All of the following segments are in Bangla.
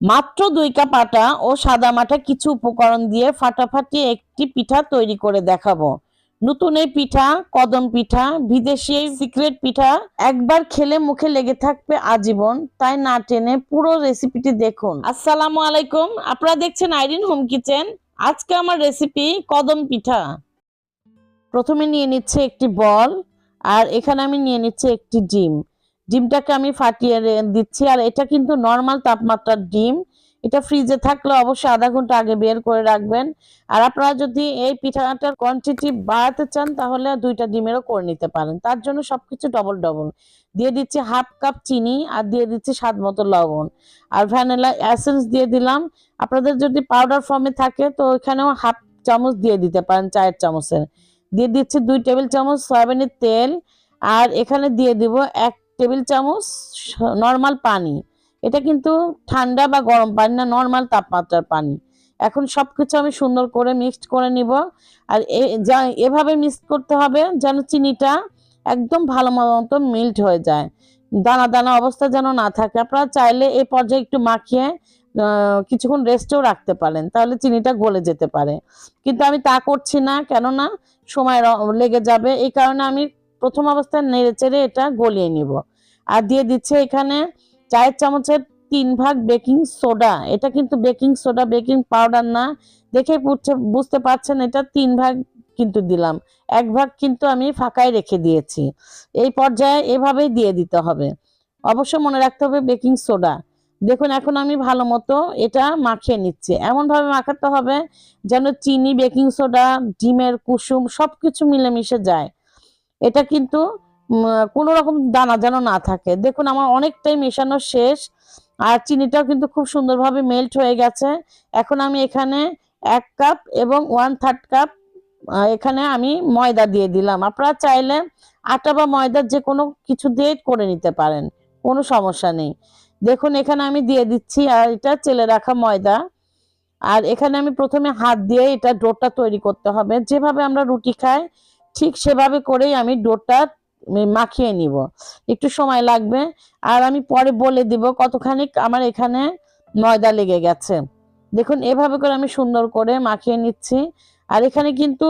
মাত্র দুই কাপ আটা ও সাদা মাঠা কিছু উপকরণ দিয়ে ফাটাফাটি একটি পিঠা তৈরি করে দেখাবো। নতুন এই পিঠা, কদম পিঠা, বিদেশি সিক্রেট পিঠা একবার খেলে মুখে লেগে থাকবে আজীবন, তাই না টেনে পুরো রেসিপিটি দেখুন। আসসালামু আলাইকুম, আপনারা দেখছেন আইরিন হোম কিচেন। আজকে আমার রেসিপি কদম পিঠা। প্রথমে নিয়ে নিচ্ছে একটি বল আর এখানে আমি নিয়ে নিচ্ছি একটি ডিম। ডিমটাকে আমি ফাটিয়ে দিচ্ছি, আর এটা কিন্তু নর্মাল তাপমাত্রার ডিম। এটা ফ্রিজে থাকলে অবশ্যই আধা ঘণ্টা আগে বের করে রাখবেন। আর আপনারা যদি এই পিঠাটার কোয়ান্টিটি বাড়াতে চান, তাহলে দুইটা ডিমেরও করে নিতে পারেন। তার জন্য সবকিছু ডবল ডবল দিয়ে দিচ্ছি হাফ কাপ চিনি, আর দিয়ে দিচ্ছি স্বাদ মতো লবণ। আর ভ্যানিলা এসেন্স দিয়ে দিলাম। আপনাদের যদি পাউডার ফর্মে থাকে, তো এখানেও হাফ চামচ দিয়ে দিতে পারেন চায়ের চামচের। দিয়ে দিচ্ছি দুই টেবিল চামচ সয়াবিনের তেল। আর এখানে দিয়ে দিব এক টেবিল চামচ নর্মাল পানি। এটা কিন্তু ঠান্ডা বা গরম পানি না নর্মাল তাপমাত্রার পানি। এখন সবকিছু আমি সুন্দর করে মিক্সড করে নিব। আর যা, এভাবে মিক্স করতে হবে যেন চিনিটা একদম ভালো মতো মিল্ট হয়ে যায়। দানা দানা অবস্থা যেন না থাকে। আপনারা চাইলে এই পর্যায়ে একটু মাখিয়ে কিছুক্ষণ রেস্টেও রাখতে পারেন। তাহলে চিনিটা গলে যেতে পারে। কিন্তু আমি তা করছি না, কেননা সময় লেগে যাবে। এই কারণে আমি প্রথম অবস্থায় নেড়ে চেড়ে এটা গলিয়ে নিব। আর দিয়ে দিচ্ছে এখানে চায়ের চামচের তিন ভাগ বেকিং সোডা। এটা কিন্তু বেকিং সোডা, বেকিং পাউডার না। দেখে বুঝতে পারছেন, এটা তিন ভাগ কিন্তু দিলাম। এক ভাগ কিন্তু আমি ফাঁকায় রেখে দিয়েছি। এই পর্যায়ে এভাবেই দিয়ে দিতে হবে। অবশ্য মনে রাখতে হবে বেকিং সোডা। দেখুন, এখন আমি ভালো মতো এটা মাখিয়ে নিচ্ছি। এমনভাবে মাখাতে হবে যেন চিনি, বেকিং সোডা, ডিমের কুসুম সবকিছু মিলেমিশে যায়। এটা কিন্তু কোনো রকম দানা যেন না থাকে। দেখুন, আমার অনেকটাই মেশানো শেষ, আর চিনিটাও কিন্তু খুব সুন্দরভাবে মেল্ট হয়ে গেছে। এখন আমি এখানে এক কাপ এবং ওয়ান থার্ড কাপ এখানে আমি ময়দা দিয়ে দিলাম। আপনারা চাইলে আটা বা ময়দা যে কোনো কিছু দিয়ে করে নিতে পারেন, কোনো সমস্যা নেই। দেখুন, এখানে আমি দিয়ে দিচ্ছি, আর এটা চেলে রাখা ময়দা। আর এখানে আমি প্রথমে হাত দিয়ে এটা ডোটা তৈরি করতে হবে। যেভাবে আমরা রুটি খাই ঠিক সেভাবে করেই আমি ডোটা মাখিয়ে নিব। একটু সময় লাগবে। আর আমি পরে বলে দিব কতখানি আমার এখানে ময়দা লেগে গেছে। দেখুন, এভাবে করে আমি সুন্দর করে মাখিয়ে নিচ্ছি। আর এখানে কিন্তু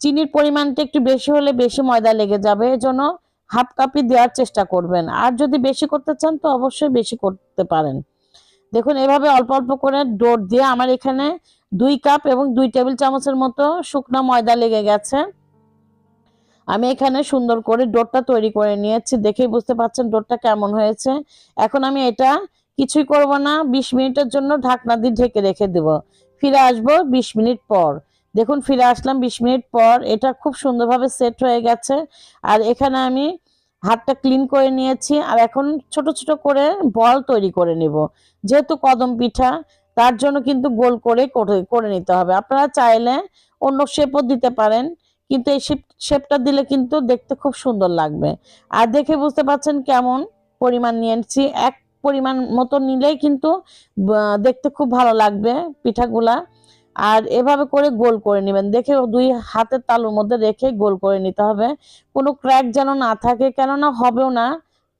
চিনির পরিমাণটা একটু বেশি হলে বেশি ময়দা লেগে যাবে। এজন্য হাফ কাপই দেওয়ার চেষ্টা করবেন। আর যদি বেশি করতে চান তো অবশ্যই বেশি করতে পারেন। দেখুন, এভাবে অল্প অল্প করে ডোর দিয়ে আমার এখানে দুই কাপ এবং দুই টেবিল চামচের মতো শুকনো ময়দা লেগে গেছে। আমি এখানে সুন্দর করে ডোরটা তৈরি করে নিয়েছি, দেখেই বুঝতে পারছেন ডোরটা কেমন হয়েছে। এখন আমি এটা কিছুই করব না, বিশ মিনিটের জন্য ঢাকনা দিয়ে ঢেকে রেখে দেব। ফিরে আসব বিশ মিনিট পর। দেখুন, ফিরে আসলাম বিশ মিনিট পর। এটা খুব সুন্দরভাবে সেট হয়ে গেছে। আর এখানে আমি হাতটা ক্লিন করে নিয়েছি। আর এখন ছোট ছোট করে বল তৈরি করে নিব। যেহেতু কদম পিঠা, তার জন্য কিন্তু গোল করে- করে নিতে হবে। আপনারা চাইলে অন্য শেপও দিতে পারেন। কিন্তু এই শেপ শেপটা দিলে কিন্তু দেখতে খুব সুন্দর লাগবে। আর দেখে বুঝতে পারছেন কেমন পরিমাণ নিয়েছি। এক পরিমাণ মতো নিলেই কিন্তু দেখতে খুব ভালো লাগবে পিঠাগুলা। আর এভাবে করে গোল করে নেবেন। দেখে দুই হাতের তালুর মধ্যে রেখে গোল করে নিতে হবে। কোনো ক্র্যাক যেন না থাকে, কেননা হবেও না।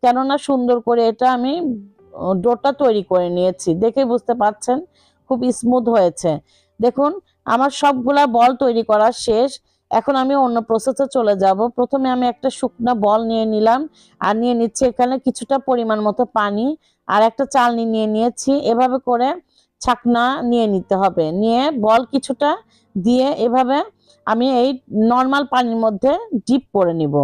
কেননা সুন্দর করে এটা আমি ডোটা তৈরি করে নিয়েছি। দেখে বুঝতে পারছেন, খুব স্মুথ হয়েছে। দেখুন, আমার সবগুলা বল তৈরি করা শেষ। এখন আমি অন্য প্রসেসে চলে যাব। প্রথমে আমি একটা শুকনো বল নিয়ে নিলাম আর নিয়ে নিচ্ছি এখানে কিছুটা পরিমাণ মতো পানি আর একটা চালনি নিয়ে নিয়েছি। এভাবে করে ছাকনা নিয়ে নিতে হবে। নিয়ে বল কিছুটা দিয়ে এভাবে আমি এই নর্মাল পানির মধ্যে ডিপ করে নিব।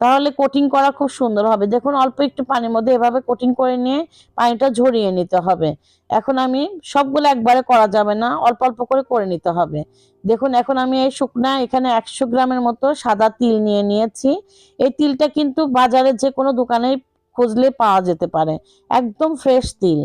তাহলে কোটিং করা খুব সুন্দর হবে। দেখুন, অল্প একটু পানির মধ্যে এভাবে কোটিং করে নিয়ে পানিটা ঝরিয়ে নিতে হবে। এখন আমি সবগুলো একবারে করা যাবে না, অল্প অল্প করে করে নিতে হবে। দেখুন, এখন আমি এই শুকনা এখানে একশো গ্রামের মতো সাদা তিল নিয়ে নিয়েছি। এই তিলটা কিন্তু বাজারে যে কোনো দোকানে খুঁজলে পাওয়া যেতে পারে। একদম ফ্রেশ তিল।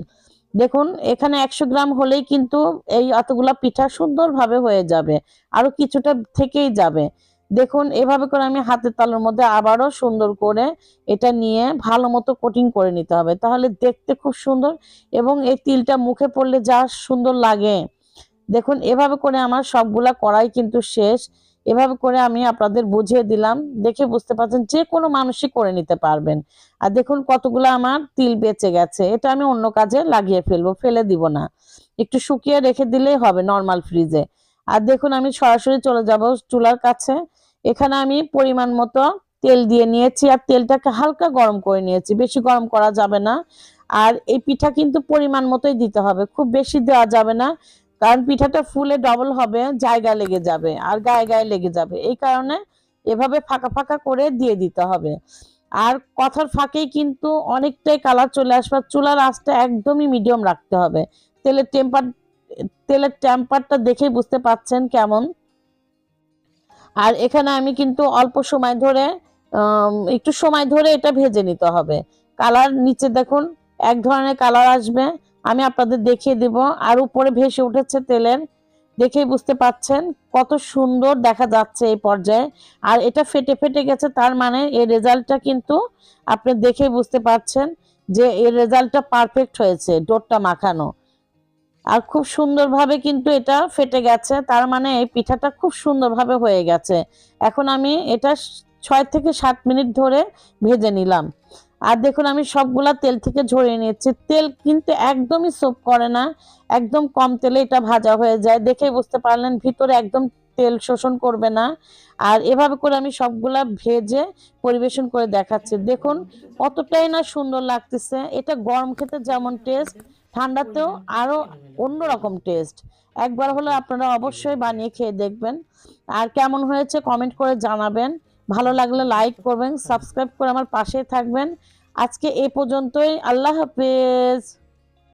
দেখুন, এখানে একশো গ্রাম হলেই কিন্তু এই অতগুলা পিঠা সুন্দরভাবে হয়ে যাবে। আরও কিছুটা থেকেই যাবে। দেখুন, এভাবে করে আমি হাতের তালুর মধ্যে আবারও সুন্দর করে এটা নিয়ে ভালো মতো কোটিং করে নিতে হবে। তাহলে দেখতে খুব সুন্দর এবং এই তিলটা মুখে পড়লে যা সুন্দর লাগে। দেখুন, এভাবে করে আমার সবগুলা করাই কিন্তু শেষ। এভাবে করে আমি আপনাদের বুঝিয়ে দিলাম। দেখে বুঝতে পারছেন, যে কোনো মানুষই করে নিতে পারবেন। আর দেখুন, কতগুলো আমার তিল বেঁচে গেছে। এটা আমি অন্য কাজে লাগিয়ে ফেলব, ফেলে দিব না। একটু শুকিয়ে রেখে দিলেই হবে নর্মাল ফ্রিজে আর দেখুন, আমি সরাসরি চলে যাব চুলার কাছে। এখানে আমি পরিমাণ মতো তেল দিয়ে নিয়েছি আর তেলটাকে হালকা গরম করে নিয়েছি, বেশি গরম করা যাবে না। আর এই পিঠা কিন্তু পরিমাণ মতোই দিতে হবে, খুব বেশি দেওয়া যাবে না, কারণ পিঠাটা ফুলে ডবল হবে জায়গা লেগে যাবে আর গায়ে গায়ে লেগে যাবে। এই কারণে এভাবে ফাঁকা ফাঁকা করে দিয়ে দিতে হবে। আর কথার ফাঁকেই কিন্তু অনেকটাই কালার চলে আসবে চুলার আঁচটা একদমই মিডিয়াম রাখতে হবে। তেলের টেম্পার তেলের টেম্পারটা দেখেই বুঝতে পাচ্ছেন কেমন। আর এখানে আমি কিন্তু অল্প সময় ধরে একটু সময় ধরে এটা ভেজে নিতে হবে। কালার নিচে দেখুন, এক ধরনের কালার আসবে। আমি আপনাদের দেখিয়ে দিব। আর উপরে ভেসে উঠেছে তেলের। দেখেই বুঝতে পাচ্ছেন কত সুন্দর দেখা যাচ্ছে এই পর্যায়ে। আর এটা ফেটে ফেটে গেছে, তার মানে এর রেজাল্টটা কিন্তু আপনি দেখেই বুঝতে পারছেন যে এর রেজাল্টটা পারফেক্ট হয়েছে, ডোরটা মাখানো। আর খুব সুন্দরভাবে কিন্তু এটা ফেটে গেছে। তার মানে এই পিঠাটা খুব সুন্দরভাবে হয়ে গেছে। এখন আমি এটা ছয় থেকে সাত মিনিট ধরে ভেজে নিলাম। আর দেখুন, আমি সবগুলা তেল থেকে ঝরিয়ে নিয়েছি। তেল কিন্তু একদমই সোপ করে না। একদম কম তেলে এটা ভাজা হয়ে যায়। দেখেই বুঝতে পারলেন, ভিতরে একদম তেল শোষণ করবে না। আর এভাবে করে আমি সবগুলা ভেজে পরিবেশন করে দেখাচ্ছি। দেখুন, কতটাই না সুন্দর লাগতেছে। এটা গরম খেতে যেমন টেস্ট ঠান্ডাতেও আরও অন্যরকম টেস্ট একবার হলে আপনারা অবশ্যই বানিয়ে খেয়ে দেখবেন। আর কেমন হয়েছে কমেন্ট করে জানাবেন। ভালো লাগলে লাইক করবেন সাবস্ক্রাইব করে আমার পাশে থাকবেন। আজকে এ পর্যন্তই আল্লাহ হাফেজ।